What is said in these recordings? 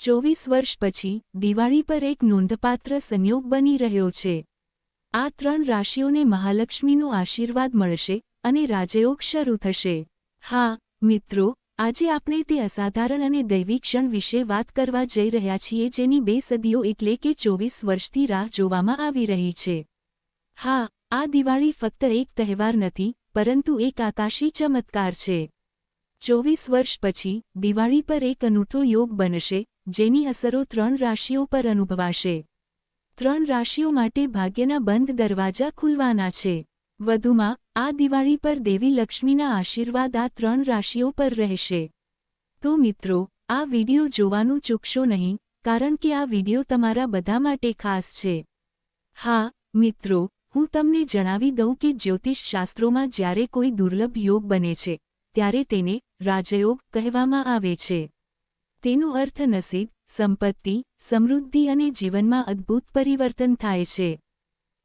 ચોવીસ વર્ષ પછી દિવાળી પર એક નોંધપાત્ર સંયોગ બની રહ્યો છે. આ ત્રણ રાશિઓને મહાલક્ષ્મીનો આશીર્વાદ મળશે અને રાજયોગ શરૂ થશે. હા, મિત્રો, આજે આપણે તે અસાધારણ અને દૈવી ક્ષણ વિશે વાત કરવા જઈ રહ્યા છીએ જેની બે સદીઓ એટલે કે ચોવીસ વર્ષથી રાહ જોવામાં આવી રહી છે. હા, આ દિવાળી ફક્ત એક તહેવાર નથી, પરંતુ એક આકાશી ચમત્કાર છે. ચોવીસ વર્ષ પછી, દિવાળી પર એક અનૂઠો યોગ બનશે, જેની અસરો ત્રણ રાશિઓ પર અનુભવાશે. ત્રણ રાશિઓ માટે ભાગ્યના બંધ દરવાજા ખુલવાના છે. વધુમાં, આ દિવાળી પર દેવી લક્ષ્મીના આશીર્વાદ આ ત્રણ રાશિઓ પર રહેશે. તો મિત્રો, આ વિડિયો જોવાનું ચૂકશો નહીં, કારણ કે આ વિડિયો તમારા બધા માટે ખાસ છે. હા, મિત્રો, હું તમને જણાવી દઉં કે જ્યોતિષ શાસ્ત્રોમાં જ્યારે કોઈ દુર્લભ યોગ બને છે, ત્યારે તેને રાજયોગ કહેવામાં આવે છે. તેનો અર્થ નસીબ, સંપત્તિ, સમૃદ્ધિ અને જીવનમાં અદ્ભુત પરિવર્તન થાય છે.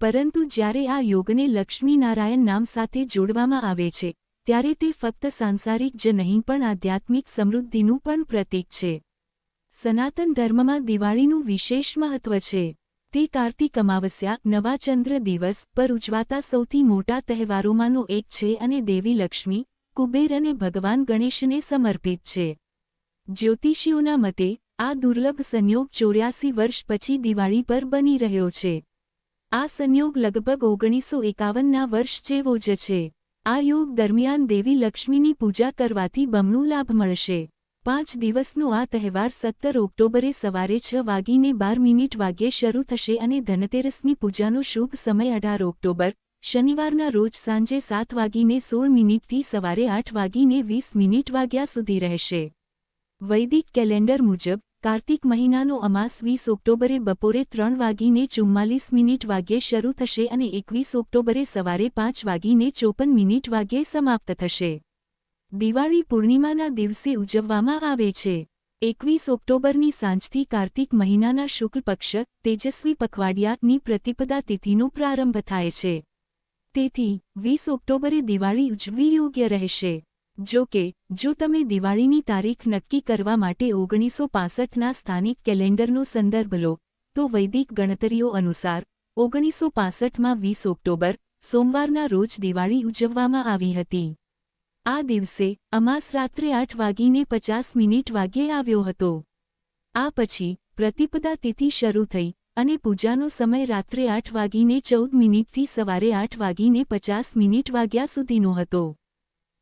પરંતુ જ્યારે આ યોગને લક્ષ્મીનારાયણ નામ સાથે જોડવામાં આવે છે, ત્યારે તે ફક્ત સાંસારિક જ નહીં પણ આધ્યાત્મિક સમૃદ્ધિનું પણ પ્રતીક છે. સનાતન ધર્મમાં દિવાળીનું વિશેષ મહત્વ છે. તે કાર્તિક અમાવસ્યા, નવા ચંદ્ર દિવસ પર ઉજવાતા સૌથી મોટા તહેવારોમાંનો એક છે અને દેવી લક્ષ્મી કુબેર અને ભગવાન ગણેશને સમર્પિત છે. જ્યોતિષીઓના મતે, આ દુર્લભ સંયોગ ચોર્યાસી વર્ષ પછી દિવાળી પર બની રહ્યો છે. આ સંયોગ લગભગ ઓગણીસો એકાવનના વર્ષ જેવો જ છે. આ યોગ દરમિયાન દેવી લક્ષ્મીની પૂજા કરવાથી બમણું લાભ મળશે. પાંચ દિવસનો આ તહેવાર સત્તર ઓક્ટોબરે સવારે છ વાગીને બાર મિનિટ વાગ્યે શરૂ થશે અને ધનતેરસની પૂજાનો શુભ સમય અઢાર ઓક્ટોબર શનિવારના રોજ સાંજે સાત વાગીને સોળ મિનિટથી સવારે આઠ વાગીને વીસ મિનિટ વાગ્યા સુધી રહેશે. વૈદિક કેલેન્ડર મુજબ, કાર્તિક મહિનાનો અમાસ વીસ ઓક્ટોબરે બપોરે ત્રણ વાગીને ચુમ્માલીસ મિનિટ વાગ્યે શરૂ થશે અને એકવીસ ઓક્ટોબરે સવારે પાંચ વાગીને ચોપન મિનિટ વાગ્યે સમાપ્ત થશે. દિવાળી પૂર્ણિમાના દિવસે ઉજવવામાં આવે છે. એકવીસ ઓક્ટોબરની સાંજથી કાર્તિક મહિનાના શુક્લ પક્ષ, તેજસ્વી પખવાડિયાની પ્રતિપદા તિથિનો પ્રારંભ થાય છે. તેથી વીસ ઓક્ટોબરે દિવાળી ઉજવવી યોગ્ય રહેશે. જો કે, જો તમે દિવાળીની તારીખ નક્કી કરવા માટે ઓગણીસો પાસઠના સ્થાનિક કેલેન્ડરનો સંદર્ભ લો, તો વૈદિક ગણતરીઓ અનુસાર, ઓગણીસો પાસઠમાં વીસ ઓક્ટોબર, સોમવારના રોજ દિવાળી ઉજવવામાં આવી હતી. આ દિવસે અમાસ રાત્રે આઠ વાગીને પચાસ મિનિટ વાગ્યે આવ્યો હતો. આ પછી પ્રતિપદા તિથિ શરૂ થઈ અને પૂજાનો સમય રાત્રે આઠ વાગીને ચૌદ મિનિટથી સવારે આઠ વાગીને પચાસ મિનિટ વાગ્યા સુધીનો હતો.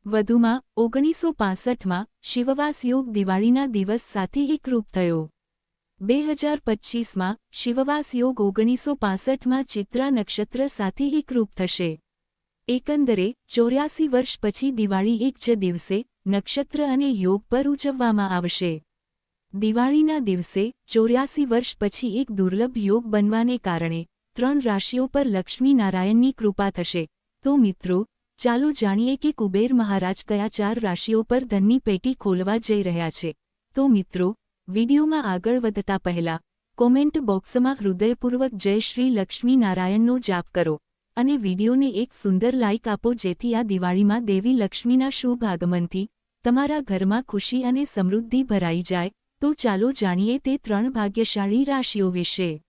વધુમાં, ઓગણીસો પાસઠમાં, શિવવાસ યોગ દિવાળીના દિવસ સાથે એકરૂપ થયો. બે હજાર પચ્ચીસમાં, શિવવાસ યોગ ઓગણીસો પાસઠમાં ચિત્રા નક્ષત્ર સાથે એકરૂપ થશે. એકંદરે, ચોર્યાસી વર્ષ પછી દિવાળી એક જ દિવસે, નક્ષત્ર અને યોગ પર ઉજવવામાં આવશે. દિવાળીના દિવસે ચોર્યાસી વર્ષ પછી એક દુર્લભ યોગ બનવાને કારણે ત્રણ રાશિઓ પર લક્ષ્મીનારાયણની કૃપા થશે. તો મિત્રો, ચાલો જાણીએ કે કુબેર મહારાજ કયા ચાર રાશિઓ પર ધનની પેટી ખોલવા જઈ રહ્યા છે. તો મિત્રો, વિડીયોમાં આગળ વધતા પહેલા, કોમેન્ટ બોક્સમાં હૃદયપૂર્વક જય શ્રી લક્ષ્મીનારાયણનો જાપ કરો અને વિડીયોને એક સુંદર લાઇક આપો જેથી આ દિવાળીમાં દેવી લક્ષ્મીના શુભ આગમનથી તમારા ઘરમાં ખુશી અને સમૃદ્ધિ ભરાઈ જાય. તો ચાલો જાણીએ તે ત્રણ ભાગ્યશાળી રાશિઓ વિશે.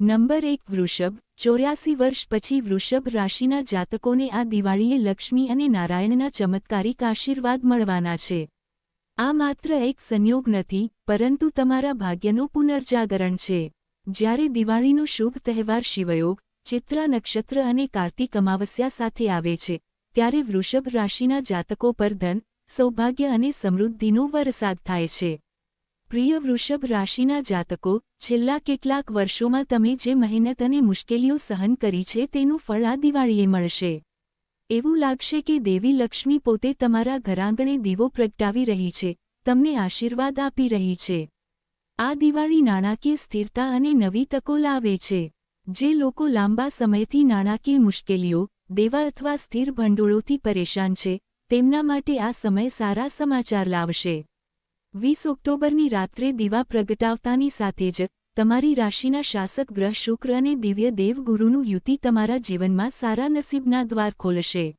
નંબર એક, વૃષભ. ચોર્યાસી વર્ષ પછી વૃષભ રાશિના જાતકોને આ દિવાળીએ લક્ષ્મી અને નારાયણના ચમત્કારિક આશીર્વાદ મળવાના છે. આ માત્ર એક સંયોગ નથી, પરંતુ તમારા ભાગ્યનું પુનર્જાગરણ છે. જ્યારે દિવાળીનો શુભ તહેવાર શિવયોગ, ચિત્રા નક્ષત્ર અને કાર્તિક અમાવસ્યા સાથે આવે છે, ત્યારે વૃષભ રાશિના જાતકો પર ધન, સૌભાગ્ય અને સમૃદ્ધિનો વરસાદ થાય છે. પ્રિય વૃષભ રાશિના જાતકો, છેલ્લા કેટલાક વર્ષોમાં તમે જે મહેનત અને મુશ્કેલીઓ સહન કરી છે તેનું ફળ આ દિવાળીએ મળશે. એવું લાગશે કે દેવી લક્ષ્મી પોતે તમારા ઘરાંગણે દીવો પ્રગટાવી રહી છે, તમને આશીર્વાદ આપી રહી છે. આ દિવાળી નાણાકીય સ્થિરતા અને નવી તકો લાવે છે. જે લોકો લાંબા સમયથી નાણાકીય મુશ્કેલીઓ, દેવા અથવા સ્થિર ભંડોળોથી પરેશાન છે, તેમના માટે આ સમય સારા સમાચાર લાવશે. વીસ ઓક્ટોબરની રાત્રે દીવા પ્રગટાવતાની સાથે જ તમારી રાશિના શાસક ગ્રહ શુક્ર અને દિવ્ય દેવગુરુનું યુતિ તમારા જીવનમાં સારા નસીબના દ્વાર ખોલશે.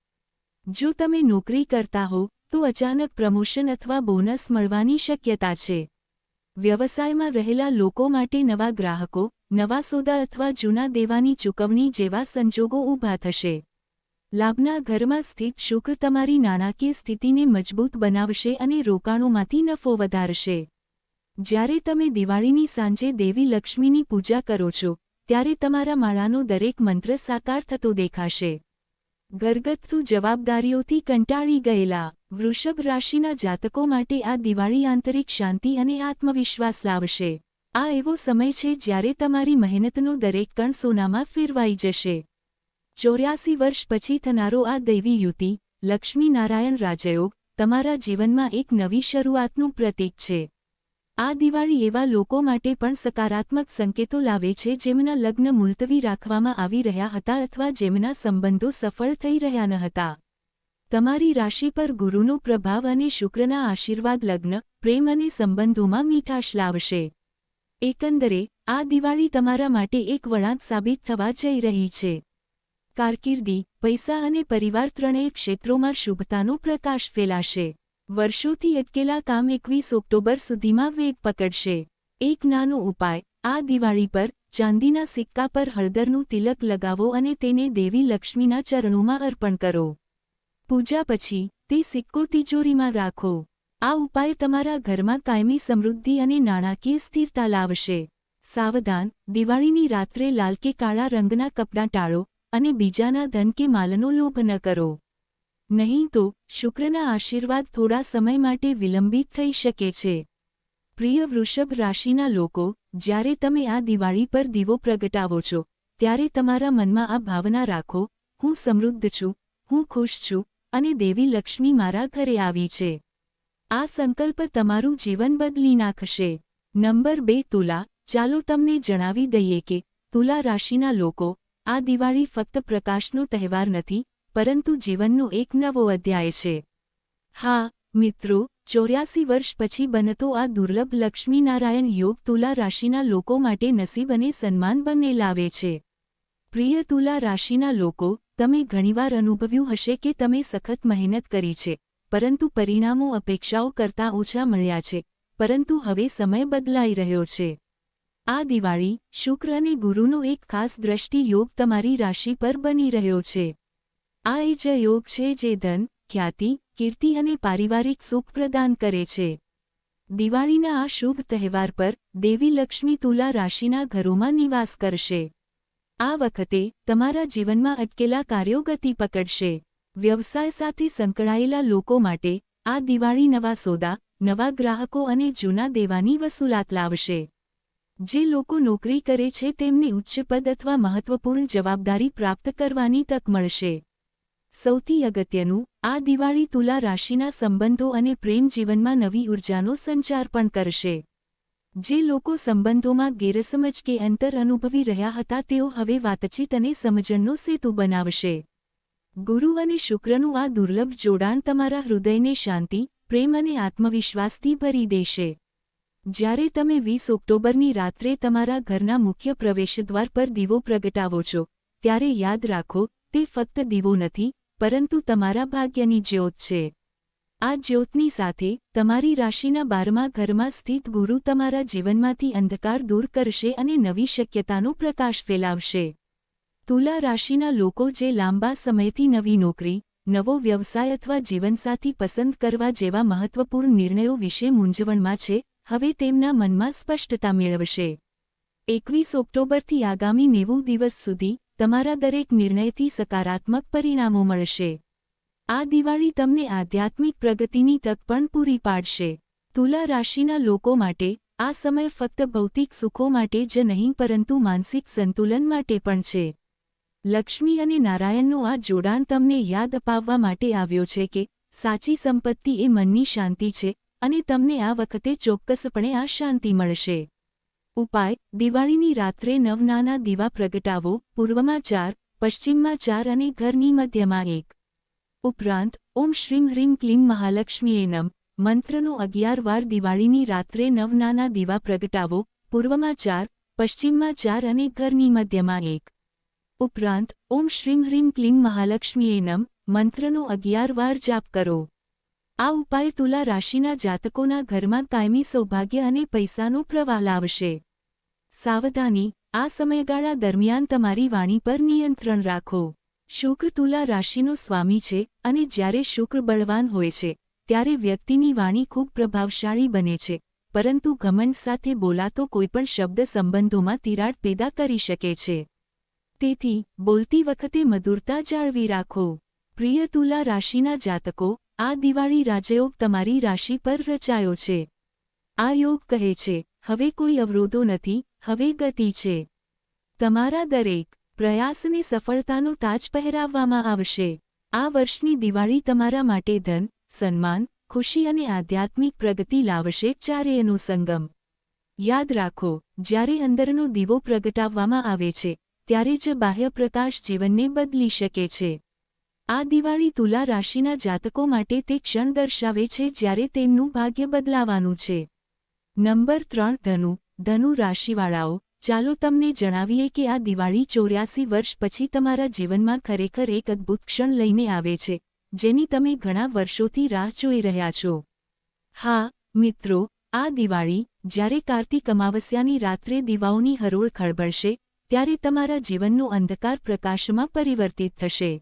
જો તમે નોકરી કરતા હો, તો અચાનક પ્રમોશન અથવા બોનસ મળવાની શક્યતા છે. વ્યવસાયમાં રહેલા લોકો માટે નવા ગ્રાહકો, નવા સોદા અથવા જૂના દેવાની ચૂકવણી જેવા સંજોગો ઊભા થશે. લાભના ઘરમાં સ્થિત શુક્ર તમારી નાણાકીય સ્થિતિને મજબૂત બનાવશે અને રોકાણોમાંથી નફો વધારશે. જ્યારે તમે દિવાળીની સાંજે દેવી લક્ષ્મીની પૂજા કરો છો, ત્યારે તમારા માળાનો દરેક મંત્ર સાકાર થતો દેખાશે. ઘરગથ્થુ જવાબદારીઓથી કંટાળી ગયેલા વૃષભ રાશિના જાતકો માટે આ દિવાળી આંતરિક શાંતિ અને આત્મવિશ્વાસ લાવશે. આ એવો સમય છે જ્યારે તમારી મહેનતનો દરેક કણ સોનામાં ફેરવાઈ જશે. ચોર્યાસી વર્ષ પછી થનારો આ દૈવી યુતિ, લક્ષ્મીનારાયણ રાજયોગ, તમારા જીવનમાં એક નવી શરૂઆતનું પ્રતીક છે. આ દિવાળી એવા લોકો માટે પણ સકારાત્મક સંકેતો લાવે છે જેમના લગ્ન મુલતવી રાખવામાં આવી રહ્યા હતા અથવા જેમના સંબંધો સફળ થઈ રહ્યા ન હતા. તમારી રાશિ પર ગુરુનો પ્રભાવ અને શુક્રના આશીર્વાદ લગ્ન, પ્રેમ અને સંબંધોમાં મીઠાશ લાવશે. એકંદરે, આ દિવાળી તમારા માટે એક વળાંક સાબિત થવા જઈ રહી છે. કારકિર્દી, પૈસા અને પરિવાર ત્રણેય ક્ષેત્રોમાં શુભતાનો પ્રકાશ ફેલાશે. વર્ષોથી અટકેલા કામ એકવીસ ઓક્ટોબર સુધીમાં વેગ પકડશે. એક નાનો ઉપાય, આ દિવાળી પર ચાંદીના સિક્કા પર હળદરનું તિલક લગાવો અને તેને દેવી લક્ષ્મીના ચરણોમાં અર્પણ કરો. પૂજા પછી, તે સિક્કો તિજોરીમાં રાખો. આ ઉપાય તમારા ઘરમાં કાયમી સમૃદ્ધિ અને નાણાકીય સ્થિરતા લાવશે. સાવધાન, દિવાળીની રાત્રે લાલ કે કાળા રંગના કપડાં ટાળો અને બીજાના ધન કે માલનો લોભ ન કરો. નહીં તો શુક્રના આશીર્વાદ થોડા સમય માટે વિલંબિત થઈ શકે છે. પ્રિય વૃષભ રાશિના લોકો, જ્યારે તમે આ દિવાળી પર દીવો પ્રગટાવો છો, ત્યારે તમારા મનમાં આ ભાવના રાખો, હું સમૃદ્ધ છું, હું ખુશ છું, અને દેવી લક્ષ્મી મારા ઘરે આવી છે. આ સંકલ્પ તમારું જીવન બદલી નાખશે. નંબર બે તુલા, ચાલો તમને જણાવી દઈએ કે તુલા રાશિના લોકો આ દિવાળી ફક્ત પ્રકાશનો તહેવાર નથી, પરંતુ જીવનનો એક નવો અધ્યાય છે. હા, મિત્રો, ચોર્યાસી વર્ષ પછી બનતો આ દુર્લભ લક્ષ્મીનારાયણ યોગ તુલા રાશિના લોકો માટે નસીબ અને સન્માન બંને લાવે છે. પ્રિય તુલા રાશિના લોકો, તમે ઘણીવાર અનુભવ્યું હશે કે તમે સખત મહેનત કરી છે, પરંતુ પરિણામો અપેક્ષાઓ કરતાં ઓછા મળ્યા છે, પરંતુ હવે સમય બદલાઈ રહ્યો છે. આ દિવાળી શુક્ર અને ગુરુનો એક ખાસ દ્રષ્ટિ યોગ તમારી રાશિ પર બની રહ્યો છે. આ એ જ યોગ છે જે ધન, ખ્યાતિ, કીર્તિ અને પારિવારિક સુખ પ્રદાન કરે છે. દિવાળીના આ શુભ તહેવાર પર દેવી લક્ષ્મી તુલા રાશિના ઘરોમાં નિવાસ કરશે. આ વખતે તમારા જીવનમાં અટકેલા કાર્યો ગતિ પકડશે. વ્યવસાય સાથે સંકળાયેલા લોકો માટે આ દિવાળી નવા સોદા, નવા ગ્રાહકો અને જૂના દેવાની વસૂલાત લાવશે. જે લોકો નોકરી કરે છે તેમને ઉચ્ચ પદ અથવા મહત્વપૂર્ણ જવાબદારી પ્રાપ્ત કરવાની તક મળશે. સૌથી અગત્યનું, આ દિવાળી તુલા રાશિના સંબંધો અને પ્રેમ જીવનમાં નવી ઉર્જાનો સંચાર પણ કરશે. જે લોકો સંબંધોમાં ગેરસમજ કે અંતર અનુભવી રહ્યા હતા તેઓ હવે વાતચીત અને સમજણનો સેતુ બનાવશે. ગુરુ અને શુક્રનું આ દુર્લભ જોડાણ તમારા હૃદયને શાંતિ, પ્રેમ અને આત્મવિશ્વાસથી ભરી દેશે. જ્યારે તમે વીસ ઓક્ટોબરની રાત્રે તમારા ઘરના મુખ્ય પ્રવેશદ્વાર પર દીવો પ્રગટાવો છો, ત્યારે યાદ રાખો, તે ફક્ત દીવો નથી, પરંતુ તમારા ભાગ્યની જ્યોત છે. આ જ્યોતની સાથે, તમારી રાશિના બારમા ઘરમાં સ્થિત ગુરુ તમારા જીવનમાંથી અંધકાર દૂર કરશે અને નવી શક્યતાનો પ્રકાશ ફેલાવશે. તુલા રાશિના લોકો જે લાંબા સમયથી નવી નોકરી, નવો વ્યવસાય અથવા જીવનસાથી પસંદ કરવા જેવા મહત્વપૂર્ણ નિર્ણયો વિશે મૂંઝવણમાં છે હવે તેમના મનમાં સ્પષ્ટતા મેળવશે. એકવીસ ઓક્ટોબરથી આગામી નેવું દિવસ સુધી તમારા દરેક નિર્ણયથી સકારાત્મક પરિણામો મળશે. આ દિવાળી તમને આધ્યાત્મિક પ્રગતિની તક પણ પૂરી પાડશે. તુલા રાશિના લોકો માટે આ સમય ફક્ત ભૌતિક સુખો માટે જ નહીં, પરંતુ માનસિક સંતુલન માટે પણ છે. લક્ષ્મી અને નારાયણનું આ જોડાણ તમને યાદ અપાવવા માટે આવ્યો છે કે સાચી સંપત્તિ એ મનની શાંતિ છે અને તમને આ વખતે ચોક્કસપણે આ શાંતિ મળશે. ઉપાય, દિવાળીની રાત્રે નવ નાના દીવા પ્રગટાવો, પૂર્વમાં ચાર, પશ્ચિમમાં ચાર અને ઘરની મધ્યમાં એક. ઉપરાંત, ઓમ શ્રીમ હ્રીમ ક્લીમ મહાલક્ષ્મીએ નમ, મંત્રનો અગિયાર વાર દિવાળીની રાત્રે નવ નાના દીવા પ્રગટાવો, પૂર્વમાં ચાર, પશ્ચિમમાં ચાર અને ઘરની મધ્યમાં એક. ઉપરાંત, ઓમ શ્રીમ હ્રીમ ક્લીમ મહાલક્ષ્મીએ નમ, મંત્રનો અગિયાર વાર જાપ કરો. આ ઉપાય તુલા રાશિના જાતકોના ઘરમાં કાયમી સૌભાગ્ય અને પૈસાનો પ્રવાહ લાવશે. સાવધાની, આ સમયગાળા દરમિયાન તમારી વાણી પર નિયંત્રણ રાખો. શુક્ર તુલા રાશિનો સ્વામી છે અને જ્યારે શુક્ર બળવાન હોય છે, ત્યારે વ્યક્તિની વાણી ખૂબ પ્રભાવશાળી બને છે, પરંતુ ઘમંડ સાથે બોલાતો કોઈપણ શબ્દ સંબંધોમાં તિરાડ પેદા કરી શકે છે. તેથી, બોલતી વખતે મધુરતા જાળવી રાખો. પ્રિય તુલા રાશિના જાતકો આ દિવાળી રાજયોગ તમારી રાશિ પર રચાયો છે. આ યોગ કહે છે, હવે કોઈ અવરોધો નથી, હવે ગતિ છે. તમારા દરેક પ્રયાસને સફળતાનો તાજ પહેરાવવામાં આવશે. આ વર્ષની દિવાળી તમારા માટે ધન, સન્માન, ખુશી અને આધ્યાત્મિક પ્રગતિ લાવશે ચારેયનો સંગમ. યાદ રાખો, જ્યારે અંદરનો દીવો પ્રગટાવવામાં આવે છે, ત્યારે જ બાહ્ય પ્રકાશ જીવનને બદલી શકે છે. આ દિવાળી તુલા રાશિના જાતકો માટે તે ક્ષણ દર્શાવે છે જ્યારે તેમનું ભાગ્ય બદલાવાનું છે. નંબર ત્રણ, ધનુ. ધનુ રાશિવાળાઓ, ચાલો તમને જણાવીએ કે આ દિવાળી ચોર્યાસી વર્ષ પછી તમારા જીવનમાં ખરેખર એક અદ્ભુત ક્ષણ લઈને આવે છે, જેની તમે ઘણા વર્ષોથી રાહ જોઈ રહ્યા છો. હા, મિત્રો, આ દિવાળી, જ્યારે કાર્તિક અમાવસ્યાની રાત્રે દિવાઓની હરોળ ખળબળશે ત્યારે તમારા જીવનનો અંધકાર પ્રકાશમાં પરિવર્તિત થશે.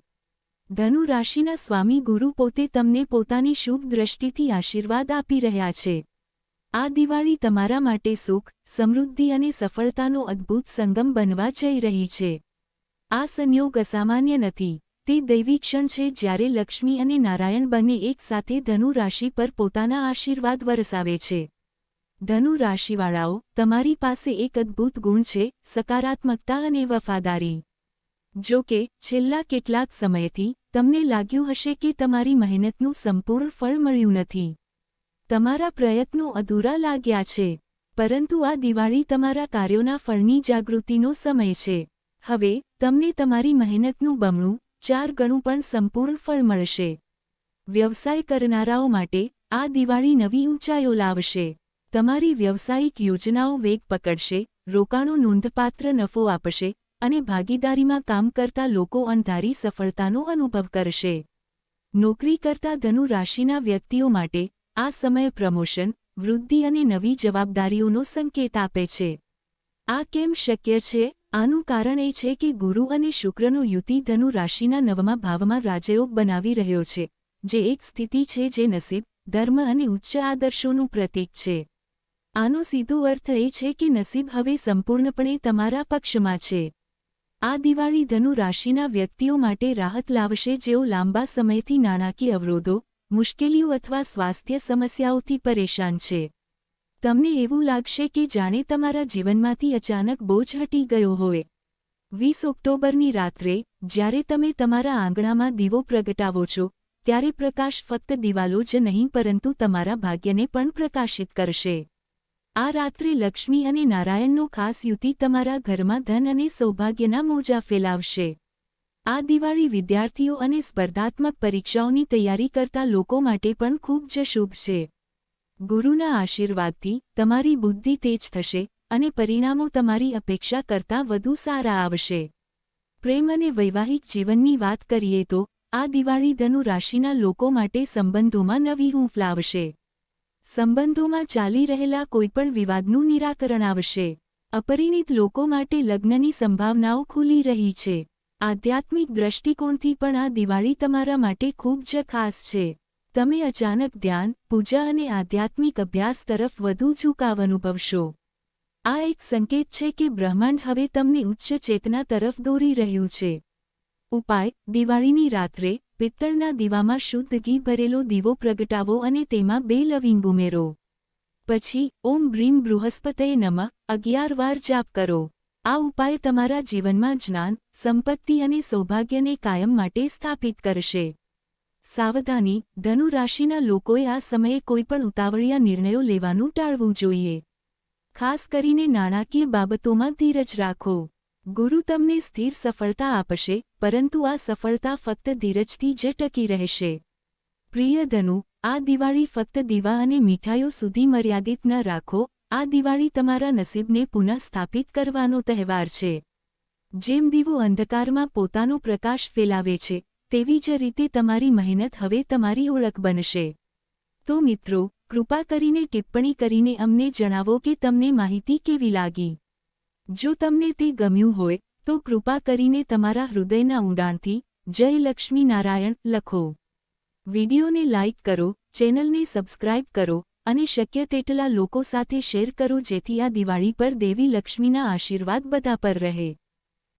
ધનુ રાશિના સ્વામી ગુરુ પોતે તમને પોતાની શુભ દ્રષ્ટિથી આશીર્વાદ આપી રહ્યા છે. આ દિવાળી તમારા માટે સુખ, સમૃદ્ધિ અને સફળતાનો અદ્ભુત સંગમ બનવા જઈ રહી છે. આ સંયોગ અસામાન્ય નથી. તે દૈવી ક્ષણ છે જ્યારે લક્ષ્મી અને નારાયણ બંને એકસાથે ધનુ રાશિ પર પોતાના આશીર્વાદ વરસાવે છે. ધનુ રાશિવાળાઓ તમારી પાસે એક અદ્ભુત ગુણ છે, સકારાત્મકતા અને વફાદારી. જો કે, છેલ્લા કેટલાક સમયથી, તમને લાગ્યું હશે કે તમારી મહેનતનું સંપૂર્ણ ફળ મળ્યું નથી. તમારા પ્રયત્નો અધૂરા લાગ્યા છે, પરંતુ આ દિવાળી તમારા કાર્યોના ફળની જાગૃતિનો સમય છે. હવે, તમને તમારી મહેનતનું બમણું, ચાર ગણું પણ સંપૂર્ણ ફળ મળશે. વ્યવસાય કરનારાઓ માટે, આ દિવાળી નવી ઊંચાઈઓ લાવશે. તમારી વ્યવસાયિક યોજનાઓ વેગ પકડશે, રોકાણો નોંધપાત્ર નફો આપશે અને ભાગીદારીમાં કામ કરતા લોકો અણધારી સફળતાનો અનુભવ કરશે. નોકરી કરતા ધનુ રાશિના વ્યક્તિઓ માટે આ સમય પ્રમોશન, વૃદ્ધિ અને નવી જવાબદારીઓનો સંકેત આપે છે. આ કેમ શક્ય છે? આનું કારણ એ છે કે ગુરુ અને શુક્રનો યુતિ ધનુ રાશિના નવમા ભાવમાં રાજયોગ બનાવી રહ્યો છે, જે એક સ્થિતિ છે જે નસીબ, ધર્મ અને ઉચ્ચ આદર્શોનું પ્રતીક છે. આનો સીધો અર્થ એ છે કે નસીબ હવે સંપૂર્ણપણે તમારા પક્ષમાં છે. આ દિવાળી ધનુ રાશિના વ્યક્તિઓ માટે રાહત લાવશે જેઓ લાંબા સમયથી નાણાકીય અવરોધો, મુશ્કેલીઓ અથવા સ્વાસ્થ્ય સમસ્યાઓથી પરેશાન છે. તમને એવું લાગશે કે જાણે તમારા જીવનમાંથી અચાનક બોજ હટી ગયો હોય. વીસ ઓક્ટોબરની રાત્રે, જ્યારે તમે તમારા આંગણામાં દીવો પ્રગટાવો છો, ત્યારે પ્રકાશ ફક્ત દિવાલો જ નહીં, પરંતુ તમારા ભાગ્યને પણ પ્રકાશિત કરશે. આ રાત્રે લક્ષ્મી અને નારાયણનો ખાસ યુતિ તમારા ઘરમાં ધન અને સૌભાગ્યના મોજા ફેલાવશે. આ દિવાળી વિદ્યાર્થીઓ અને સ્પર્ધાત્મક પરીક્ષાઓની તૈયારી કરતા લોકો માટે પણ ખૂબ જ શુભ છે. ગુરુના આશીર્વાદથી તમારી બુદ્ધિ તેજ થશે અને પરિણામો તમારી અપેક્ષા કરતાં વધુ સારા આવશે. પ્રેમ અને વૈવાહિક જીવનની વાત કરીએ તો, આ દિવાળી ધનુ રાશિના લોકો માટે સંબંધોમાં નવી હૂંફ લાવશે. સંબંધોમાં ચાલી રહેલા કોઈપણ વિવાદનું નિરાકરણ આવશે. અપરિણિત લોકો માટે લગ્નની સંભાવનાઓ ખુલી રહી છે. આધ્યાત્મિક દ્રષ્ટિકોણથી પણ આ દિવાળી તમારા માટે ખૂબ જ ખાસ છે. તમે અચાનક ધ્યાન, પૂજા અને આધ્યાત્મિક અભ્યાસ તરફ વધુ ઝુકાવ અનુભવશો. આ એક સંકેત છે કે બ્રહ્માંડ હવે તમને ઉચ્ચ ચેતના તરફ દોરી રહ્યું છે. ઉપાય, દિવાળીની રાત્રે પિત્તળના દીવામાં શુદ્ધ ઘી ભરેલો દીવો પ્રગટાવો અને તેમાં બે લવિંગ ઉમેરો. પછી, ઓમ બ્રીમ બૃહસ્પતય નમઃ, અગિયાર વાર જાપ કરો. આ ઉપાય તમારા જીવનમાં જ્ઞાન, સંપત્તિ અને સૌભાગ્યને કાયમ માટે સ્થાપિત કરશે. સાવધાની ધનુ રાશિના લોકોએ આ સમયે કોઈપણ ઉતાવળિયા નિર્ણયો લેવાનું ટાળવું જોઈએ. ખાસ કરીને નાણાકીય બાબતોમાં ધીરજ રાખો. ગુરુ તમને સ્થિર સફળતા આપશે, પરંતુ આ સફળતા ફક્ત ધીરજથી જ ટકી રહેશે. પ્રિય ધનુ, આ દિવાળી ફક્ત દીવા અને મીઠાઈઓ સુધી મર્યાદિત ન રાખો, આ દિવાળી તમારા નસીબને પુનઃસ્થાપિત કરવાનો તહેવાર છે. જેમ દીવો અંધકારમાં પોતાનો પ્રકાશ ફેલાવે છે, તેવી જ રીતે તમારી મહેનત હવે તમારી ઓળખ બનશે. તો મિત્રો, કૃપા કરીને ટિપ્પણી કરીને અમને જણાવો કે તમને માહિતી કેવી લાગી. જો તમને તે ગમ્યું હોય, તો કૃપા કરીને તમારા હૃદયના ઊંડાણથી જય લક્ષ્મી નારાયણ લખો. વિડિયોને લાઇક કરો, ચેનલને સબસ્ક્રાઇબ કરો અને શક્ય તેટલા લોકો સાથે શેર કરો જેથી આ દિવાળી પર દેવી લક્ષ્મીના આશીર્વાદ બધા પર રહે.